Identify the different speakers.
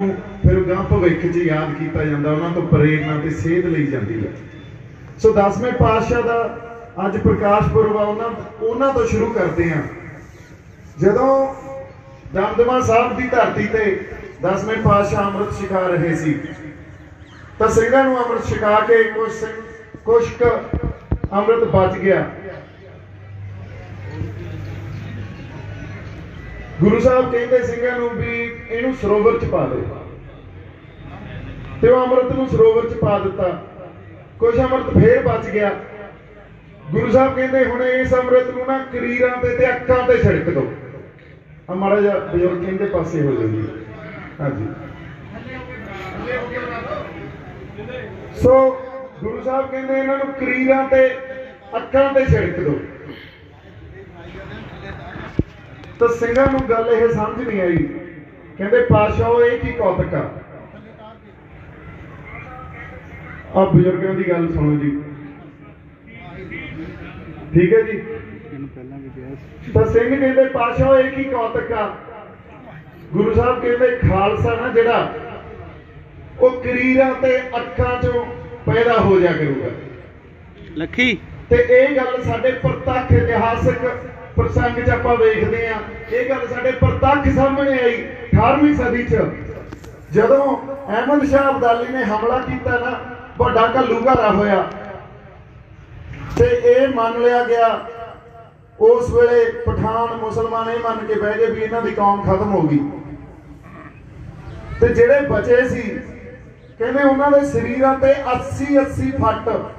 Speaker 1: ਫਿਰ ਗਾਂ ਭਵਿੱਖ 'ਚ ਯਾਦ ਕੀਤਾ ਜਾਂਦਾ, ਉਹਨਾਂ ਤੋਂ ਪ੍ਰੇਰਨਾ ਤੇ ਸੇਧ ਲਈ ਜਾਂਦੀ ਹੈ। ਸੋ ਦਸਵੇਂ ਪਾਤਸ਼ਾਹ ਦਾ ਅੱਜ ਪ੍ਰਕਾਸ਼ ਪੁਰਬ ਆ, ਉਹਨਾਂ ਉਹਨਾਂ ਤੋਂ ਸ਼ੁਰੂ ਕਰਦੇ ਹਾਂ। ਜਦੋਂ ਦਮਦਮਾ ਸਾਹਿਬ ਦੀ ਧਰਤੀ ਤੇ ਦਸਵੇਂ ਪਾਤਸ਼ਾਹ ਅੰਮ੍ਰਿਤ ਛਕਾ ਰਹੇ ਸੀ, ਤਾਂ ਸਿੰਘਾਂ ਨੂੰ ਅੰਮ੍ਰਿਤ ਛਕਾ ਕੇ ਕੁਝ ਸਿੰਘ ਕੁਛ ਅੰਮ੍ਰਿਤ ਬਚ ਗਿਆ। ਗੁਰੂ ਸਾਹਿਬ ਕਹਿੰਦੇ ਸਿੰਘਾਂ ਨੂੰ ਵੀ ਇਹਨੂੰ ਸਰੋਵਰ ਚ ਪਾ ਦਿਓ ਤੇ ਉਹ ਅੰਮ੍ਰਿਤ ਨੂੰ ਸਰੋਵਰ ਚ ਪਾ ਦਿੱਤਾ। ਕੁਝ ਅੰਮ੍ਰਿਤ ਫੇਰ ਬਚ ਗਿਆ। ਗੁਰੂ ਸਾਹਿਬ ਕਹਿੰਦੇ, ਹੁਣ ਇਸ ਅੰਮ੍ਰਿਤ ਨੂੰ ਨਾ ਕਰੀਰਾਂ ਤੇ ਤੇ ਅੱਖਾਂ ਤੇ ਛਿੜਕ ਦਿਓ ਆ ਮਾੜਾ ਬਜ਼ੁਰਗ ਕਹਿੰਦੇ, ਪਾਸੇ ਹੋ ਜਾਓ ਹਾਂਜੀ। ਸੋ ਗੁਰੂ ਸਾਹਿਬ ਕਹਿੰਦੇ, ਇਹਨਾਂ ਨੂੰ ਕਰੀਰਾਂ ਤੇ ਅੱਖਾਂ ਤੇ ਛਿੜਕ ਦਿਓ ਤਾਂ ਸਿੰਘਾਂ ਨੂੰ ਗੱਲ ਇਹ ਸਮਝ ਨਹੀਂ ਆਈ। ਕਹਿੰਦੇ ਪਾਸ਼ਾ ਇਹ ਕੀ ਕੌਤਕ ਆ? ਆ ਬਜ਼ੁਰਗਾਂ ਦੀ ਗੱਲ ਸੁਣੋ ਜੀ। ਠੀਕ ਹੈ ਜੀ? ਤਾਂ ਸਿੰਘ ਕਹਿੰਦੇ ਪਾਸ਼ਾ ਇਹ ਕੀ ਕੌਤਕ ਆ? ਗੁਰੂ ਸਾਹਿਬ ਕਹਿੰਦੇ ਖਾਲਸਾ ਨਾ ਜਿਹੜਾ ਉਹ ਕਰੀਰਾਂ ਤੇ ਅੱਖਾਂ ਚੋਂ ਪੈਦਾ ਹੋ ਜਾ ਕਰੂਗਾ।
Speaker 2: ਲੱਖੀ।
Speaker 1: ਤੇ ਇਹ ਗੱਲ ਸਾਡੇ ਇਤਿਹਾਸਕ ਪ੍ਰਸੰਗ 'ਚ ਆਪਾਂ ਵੇਖਦੇ ਆ ਇਹ ਗੱਲ ਸਾਡੇ ਪ੍ਰਤੱਖ ਸਾਹਮਣੇ ਆਈ 18ਵੀਂ ਸਦੀ 'ਚ। ਜਦੋਂ ਅਹਿਮਦ ਸ਼ਾਹ ਅਬਦਾਲੀ ਨੇ ਹਮਲਾ ਕੀਤਾ ਨਾ, ਵੱਡਾ ਘੱਲੂਘਾਰਾ ਹੋਇਆ। ਤੇ ਇਹ ਮੰਨ ਲਿਆ ਗਿਆ, ਉਸ ਵੇਲੇ ਪਠਾਨ ਮੁਸਲਮਾਨ ਇਹ ਮੰਨ ਕੇ ਬਹਿ ਗਏ ਵੀ ਇਹਨਾਂ ਦੀ ਕੌਮ ਖਤਮ ਹੋ ਗਈ। ਤੇ ਜਿਹੜੇ ਬਚੇ ਸੀ, ਕਹਿੰਦੇ ਉਹਨਾਂ ਦੇ ਸਰੀਰਾਂ ਤੇ 80 80 ਫੱਟ